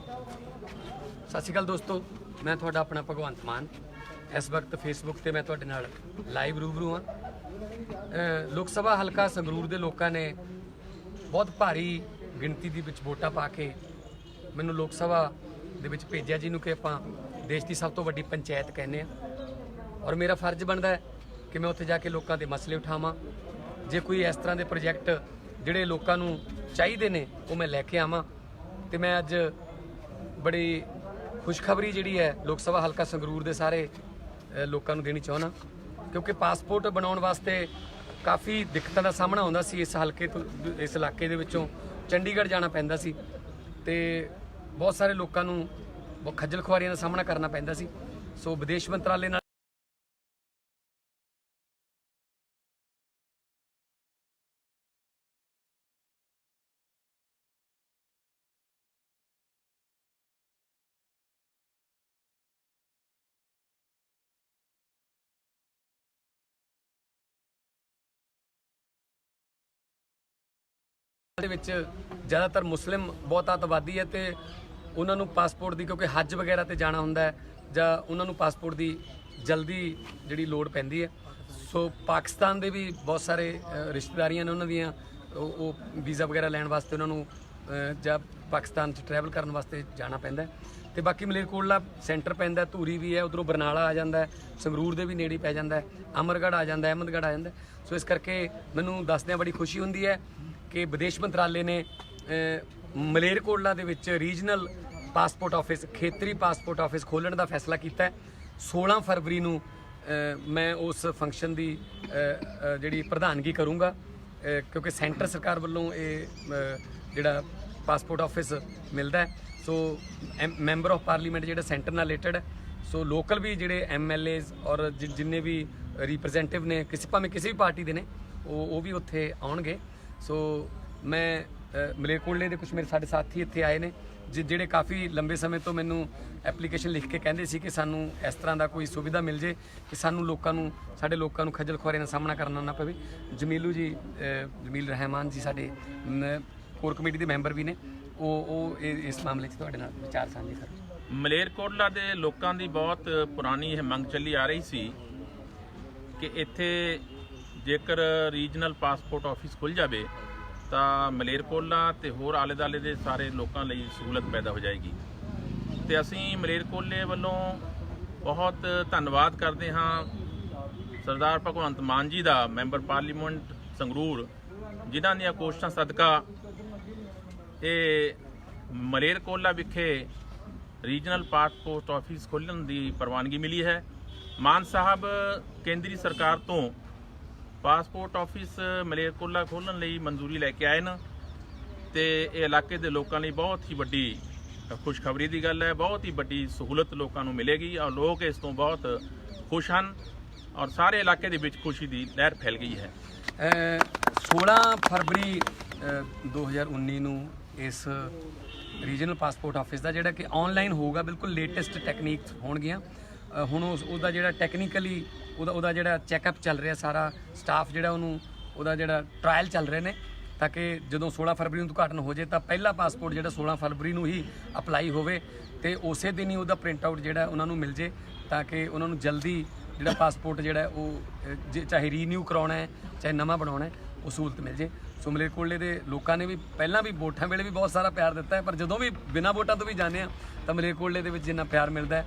ਸਤਿ ਸ਼੍ਰੀ ਅਕਾਲ ਦੋਸਤੋ, ਮੈਂ ਤੁਹਾਡਾ ਆਪਣਾ ਭਗਵੰਤ ਮਾਨ। ਇਸ ਵਕਤ ਫੇਸਬੁੱਕ ਤੇ ਮੈਂ ਤੁਹਾਡੇ ਨਾਲ ਲਾਈਵ ਰੂਬਰੂ ਹਾਂ। ਲੋਕ ਸਭਾ ਹਲਕਾ ਸੰਗਰੂਰ ਦੇ ਲੋਕਾਂ ਨੇ ਬਹੁਤ ਭਾਰੀ ਗਿਣਤੀ ਦੀ ਵਿੱਚ ਵੋਟਾਂ ਪਾ ਕੇ ਮੈਨੂੰ ਲੋਕ ਸਭਾ ਦੇ ਵਿੱਚ ਭੇਜਿਆ, ਜਿਹਨੂੰ ਕਿ ਆਪਾਂ ਦੇਸ਼ ਦੀ ਸਭ ਤੋਂ ਵੱਡੀ ਪੰਚਾਇਤ ਕਹਿੰਦੇ ਆ ਔਰ ਮੇਰਾ ਫਰਜ਼ ਬਣਦਾ ਹੈ ਕਿ ਮੈਂ ਉੱਥੇ ਜਾ ਕੇ ਲੋਕਾਂ ਦੇ ਮਸਲੇ ਉਠਾਵਾਂ। ਜੇ ਕੋਈ ਇਸ ਤਰ੍ਹਾਂ ਦੇ ਪ੍ਰੋਜੈਕਟ ਜਿਹੜੇ ਲੋਕਾਂ ਨੂੰ ਚਾਹੀਦੇ ਨੇ, ਉਹ ਮੈਂ ਲੈ ਕੇ ਆਵਾਂ। ਤੇ ਮੈਂ ਅੱਜ ਬੜੀ ਖੁਸ਼ਖਬਰੀ ਜਿਹੜੀ ਹੈ ਲੋਕ ਸਭਾ ਹਲਕਾ ਸੰਗਰੂਰ ਦੇ ਸਾਰੇ ਲੋਕਾਂ ਨੂੰ ਦੇਣੀ ਚਾਹੁੰਦਾ। ਕਿਉਂਕਿ ਪਾਸਪੋਰਟ ਬਣਾਉਣ ਵਾਸਤੇ ਕਾਫੀ ਦਿੱਕਤਾਂ ਦਾ ਸਾਹਮਣਾ ਹੁੰਦਾ ਸੀ ਇਸ ਹਲਕੇ ਤੋਂ, ਇਸ ਇਲਾਕੇ ਦੇ ਵਿੱਚੋਂ। ਚੰਡੀਗੜ੍ਹ ਜਾਣਾ ਪੈਂਦਾ ਸੀ ਤੇ ਬਹੁਤ ਸਾਰੇ ਲੋਕਾਂ ਨੂੰ ਬਹੁਤ ਖੱਜਲ ਖੁਆਰੀਆਂ ਦਾ ਸਾਹਮਣਾ ਕਰਨਾ ਪੈਂਦਾ ਸੀ। ਸੋ ਵਿਦੇਸ਼ ਮੰਤਰਾਲੇ ਨਾਲ ਦੇ ਵਿੱਚ ਜ਼ਿਆਦਾਤਰ ਮੁਸਲਿਮ ਬਹੁਤ ਆਬਾਦੀ ਹੈ ਤੇ ਉਹਨਾਂ ਨੂੰ ਪਾਸਪੋਰਟ ਦੀ ਕਿਉਂਕਿ ਹੱਜ ਵਗੈਰਾ ਤੇ ਜਾਣਾ ਹੁੰਦਾ ਹੈ ਜਾਂ ਉਹਨਾਂ ਨੂੰ ਪਾਸਪੋਰਟ ਦੀ ਜਲਦੀ ਜਿਹੜੀ ਲੋੜ ਪੈਂਦੀ ਹੈ। ਸੋ ਪਾਕਿਸਤਾਨ ਦੇ ਵੀ ਬਹੁਤ ਸਾਰੇ ਰਿਸ਼ਤੇਦਾਰੀਆਂ ਨੇ ਉਹਨਾਂ ਦੀਆਂ ਉਹ ਵੀਜ਼ਾ ਵਗੈਰਾ ਲੈਣ ਵਾਸਤੇ ਉਹਨਾਂ ਨੂੰ ਜਾਂ ਪਾਕਿਸਤਾਨ 'ਚ ਟਰੈਵਲ ਕਰਨ ਵਾਸਤੇ ਜਾਣਾ ਪੈਂਦਾ ਹੈ। ਤੇ ਬਾਕੀ ਮਲੇਰਕੋਟਲਾ ਸੈਂਟਰ ਪੈਂਦਾ ਧੂਰੀ ਵੀ ਹੈ, ਉਧਰੋਂ ਬਰਨਾਲਾ ਆ ਜਾਂਦਾ ਸੰਗਰੂਰ ਦੇ ਵੀ ਨੇੜੇ ਪੈ ਜਾਂਦਾ ਹੈ, ਅਮਰਗੜ੍ਹ ਆ ਜਾਂਦਾ ਹੈ, ਅਹਿਮਦਗੜ੍ਹ ਆ ਜਾਂਦਾ ਸੋ ਇਸ ਕਰਕੇ ਮੈਨੂੰ ਦੱਸਦਿਆਂ ਬੜੀ ਖੁਸ਼ੀ ਹੁੰਦੀ ਹੈ ਕਿ ਵਿਦੇਸ਼ ਮੰਤਰਾਲੇ ਨੇ ਮਲੇਰਕੋਟਲਾ ਦੇ ਵਿੱਚ ਰੀਜਨਲ ਪਾਸਪੋਰਟ ਆਫਿਸ ਖੇਤਰੀ ਪਾਸਪੋਰਟ ਆਫਿਸ ਖੋਲਣ ਦਾ ਫੈਸਲਾ ਕੀਤਾ ਹੈ। 16 ਫਰਵਰੀ ਨੂੰ ਮੈਂ ਉਸ ਫੰਕਸ਼ਨ ਦੀ ਜਿਹੜੀ ਪ੍ਰਧਾਨਗੀ ਕਰੂੰਗਾ ਕਿਉਂਕਿ ਸੈਂਟਰ ਸਰਕਾਰ ਵੱਲੋਂ ਇਹ ਜਿਹੜਾ ਪਾਸਪੋਰਟ ਆਫਿਸ ਮਿਲਦਾ ਹੈ। ਸੋ ਮੈਂਬਰ ਆਫ ਪਾਰਲੀਮੈਂਟ ਜਿਹੜਾ ਸੈਂਟਰ ਨਾਲ ਰਿਲੇਟਡ ਹੈ। ਸੋ ਲੋਕਲ ਵੀ ਜਿਹੜੇ ਐਮਐਲਏਜ਼ ਔਰ ਜਿ- ਜਿੰਨੇ ਵੀ ਰਿਪਰੈਜ਼ੈਂਟੇਟਿਵ ਨੇ ਕਿਸੇ ਭਾਵੇਂ ਕਿਸੇ ਵੀ ਪਾਰਟੀ ਦੇ ਨੇ ਉਹ ਉਹ ਵੀ ਉੱਥੇ ਆਉਣਗੇ। ਸੋ ਮੈਂ ਅ, ਮਲੇਰਕੋਟਲੇ ਦੇ ਕੁਝ ਮੇਰੇ ਸਾਡੇ ਸਾਥੀ ਇੱਥੇ ਆਏ ਨੇ ਜਿ- ਜਿਹੜੇ ਕਾਫੀ ਲੰਬੇ ਸਮੇਂ ਤੋਂ ਮੈਨੂੰ ਐਪਲੀਕੇਸ਼ਨ ਲਿਖ ਕੇ ਕਹਿੰਦੇ ਸੀ ਕਿ ਸਾਨੂੰ ਇਸ ਤਰ੍ਹਾਂ ਦਾ ਕੋਈ ਸੁਵਿਧਾ ਮਿਲ ਜੇ ਕਿ ਸਾਨੂੰ ਲੋਕਾਂ ਨੂੰ ਸਾਡੇ ਲੋਕਾਂ ਨੂੰ ਖੱਜਲ ਖੁਆਰੀ ਦਾ ਸਾਹਮਣਾ ਕਰਨਾ ਨਾ ਪਵੇ। ਜਮੀਲੂ ਜੀ ਜਮੀਲ ਰਹਿਮਾਨ ਜੀ ਸਾਡੇ ਕੋਰ ਕਮੇਟੀ ਦੇ ਮੈਂਬਰ ਵੀ ਨੇ। ਉਹ ਉਹ ਇਹ- ਇਸ ਮਾਮਲੇ 'ਚ ਤੁਹਾਡੇ ਨਾਲ ਵਿਚਾਰ ਸਾਂਝੇ ਕਰ ਮਲੇਰਕੋਟਲਾ ਦੇ ਲੋਕਾਂ ਦੀ ਬਹੁਤ ਪੁਰਾਣੀ ਇਹ ਮੰਗ ਚੱਲੀ ਆ ਰਹੀ ਸੀ ਕਿ ਇੱਥੇ ਜੇਕਰ ਰੀਜਨਲ ਪਾਸਪੋਰਟ ਆਫਿਸ ਖੁੱਲ ਜਾਵੇ, ਤਾਂ ਮਲੇਰਕੋਟਲਾ ਤੇ ਹੋਰ ਆਲੇ-ਦਾਲੇ ਦੇ ਸਾਰੇ ਲੋਕਾਂ ਲਈ ਸਹੂਲਤ ਪੈਦਾ ਹੋ ਜਾਏਗੀ। ਤੇ ਅਸੀਂ ਮਲੇਰਕੋਟਲੇ ਵੱਲੋਂ ਬਹੁਤ ਧੰਨਵਾਦ ਕਰਦੇ ਹਾਂ ਸਰਦਾਰ ਭਗਵੰਤ ਮਾਨ ਜੀ ਦਾ, ਮੈਂਬਰ ਪਾਰਲੀਮੈਂਟ ਸੰਗਰੂਰ, ਜਿਨ੍ਹਾਂ ਦੀਆਂ ਕੋਸ਼ਿਸ਼ਾਂ ਸਦਕਾ ਇਹ ਮਲੇਰਕੋਲਾ ਵਿਖੇ ਰੀਜਨਲ ਪਾਸਪੋਰਟ ਆਫਿਸ ਖੋਲ੍ਹਣ ਦੀ ਪ੍ਰਵਾਨਗੀ ਮਿਲੀ ਹੈ। ਮਾਨ ਸਾਹਿਬ ਕੇਂਦਰੀ ਸਰਕਾਰ ਤੋਂ ਪਾਸਪੋਰਟ ਆਫਿਸ ਮਲੇਰਕੋਲਾ ਖੋਲ੍ਹਣ ਲਈ ਮਨਜ਼ੂਰੀ ਲੈ ਕੇ ਆਏ ਨੇ ਤੇ ਇਹ ਇਲਾਕੇ ਦੇ ਲੋਕਾਂ ਲਈ ਬਹੁਤ ਹੀ ਵੱਡੀ ਖੁਸ਼ਖਬਰੀ ਦੀ ਗੱਲ ਹੈ। ਬਹੁਤ ਹੀ ਵੱਡੀ ਸਹੂਲਤ ਲੋਕਾਂ ਨੂੰ ਮਿਲੇਗੀ ਔਰ ਲੋਕ ਇਸ ਤੋਂ ਬਹੁਤ ਖੁਸ਼ ਹਨ ਔਰ ਸਾਰੇ ਇਲਾਕੇ ਦੇ ਵਿੱਚ ਖੁਸ਼ੀ ਦੀ ਲਹਿਰ ਫੈਲ ਗਈ ਹੈ। ਅ, 16 ਫਰਵਰੀ ਅ, 2019 ਨੂੰ ਇਸ ਰੀਜਨਲ ਪਾਸਪੋਰਟ ਆਫਿਸ ਦਾ ਜਿਹੜਾ ਕਿ ਆਨਲਾਈਨ ਹੋਊਗਾ ਬਿਲਕੁਲ ਲੇਟੈਸਟ ਟੈਕਨੀਕਸ ਹੋਣਗੀਆਂ। ਹੁਣ ਉਸ ਉਹਦਾ ਜਿਹੜਾ ਟੈਕਨੀਕਲੀ ਉਹਦਾ ਉਹਦਾ ਜਿਹੜਾ ਚੈੱਕਅਪ ਚੱਲ ਰਿਹਾ ਸਾਰਾ ਸਟਾਫ ਜਿਹੜਾ ਉਹਨੂੰ ਉਹਦਾ ਜਿਹੜਾ ਟ੍ਰਾਇਲ ਚੱਲ ਰਹੇ ਨੇ ਤਾਂ ਕਿ ਜਦੋਂ 16 ਫਰਵਰੀ ਨੂੰ ਉਦਘਾਟਨ ਹੋ ਜੇ ਤਾਂ ਪਹਿਲਾ ਪਾਸਪੋਰਟ ਜਿਹੜਾ 16 ਫਰਵਰੀ ਨੂੰ ਹੀ ਅਪਲਾਈ ਹੋਵੇ ਤੇ ਉਸੇ ਦਿਨ ਹੀ ਉਹਦਾ ਪ੍ਰਿੰਟ ਆਊਟ ਜਿਹੜਾ ਉਹਨਾਂ ਨੂੰ ਮਿਲ ਜੇ ਤਾਂ ਕਿ ਉਹਨਾਂ ਨੂੰ ਜਲਦੀ ਜਿਹੜਾ ਪਾਸਪੋਰਟ ਜਿਹੜਾ ਉਹ ਅ, ਚਾਹੇ ਰੀਨਿਊ ਕਰਾਉਣਾ ਹੈ ਚਾਹੇ ਨਵਾਂ ਬਣਾਉਣਾ ਹੈ ਉਹ ਸਹੂਲਤ ਮਿਲ ਜੇ। ਸੋ ਮਲੇਰਕੋਟਲੇ ਦੇ ਲੋਕਾਂ ਨੇ ਵੀ ਪਹਿਲਾਂ ਵੀ ਵੋਟਾਂ ਵੇਲੇ ਵੀ ਬਹੁਤ ਸਾਰਾ ਪਿਆਰ ਦਿੱਤਾ ਹੈ, ਪਰ ਜਦੋਂ ਵੀ ਬਿਨਾਂ ਵੋਟਾਂ ਤੋਂ ਵੀ ਜਾਂਦੇ ਆ, ਤਾਂ ਮਲੇਰਕੋਟਲੇ ਦੇ ਵਿੱਚ ਜਿੰਨਾ ਪਿਆਰ ਮਿਲਦਾ